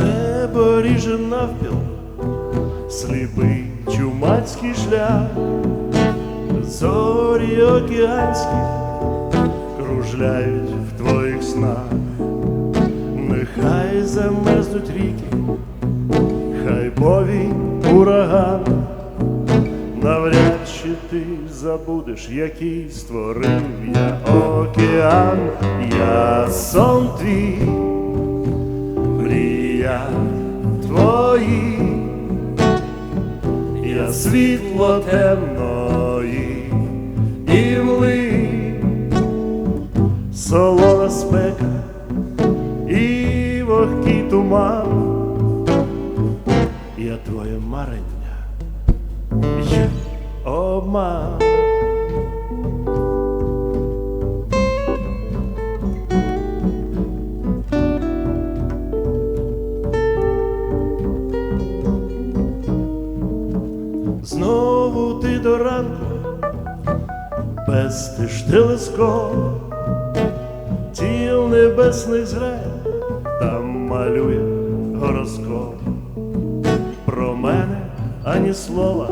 Небо ріже навпіл, сліпий чумацький шлях, зорі океанські кружляють в твоїх снах, нехай замерзнуть ріки, хай повінь ураган, навряд ти забудеш, який створив я океан, я сон твій мрія твої, я світло темної імли, солона спека і вогкий туман, я твоє марення, обман. Знову ти до ранку, без ти ж телескоп, тіл небесних зграє, там малює гороскоп. Про мене ані слова,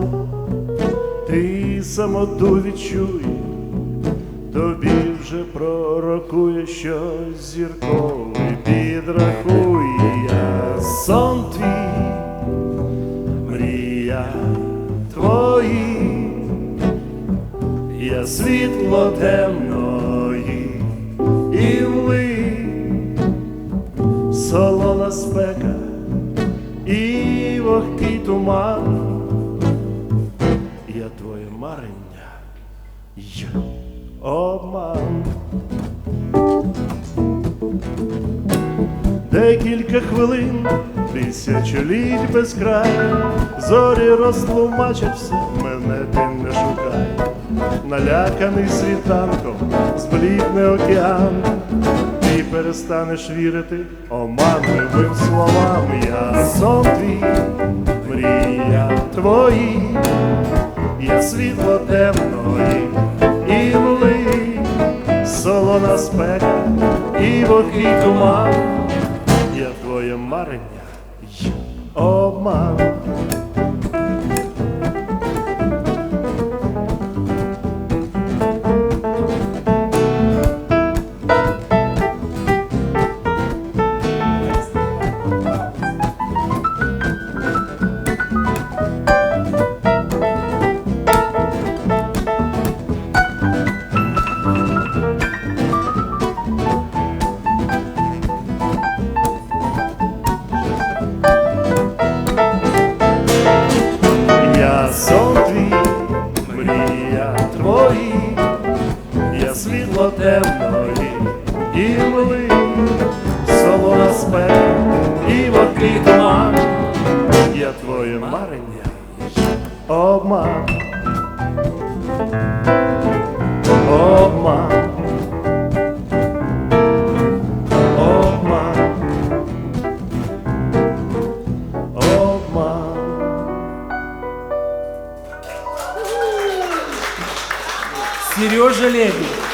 ти самоту відчуй, тобі вже пророкує щось зіркове, підрахує сон твій мрія твої, я світло темної імли, солона спека і вогкий туман, твоє марення, я обман. Декілька хвилин, тисячоліть без краю, зорі розтлумачать все, мене ти не шукай, наляканий світанком, зблідне океан, ти перестанеш вірити оманливим словам, я сон твій, мрія твої, я світло темної імли, солона спека і вогкий туман я твоє марення, й обман. Мрія твої, я світло темної імли, солона спека і в туман, я твоє марення, обман, обман, Сережа Лебедь.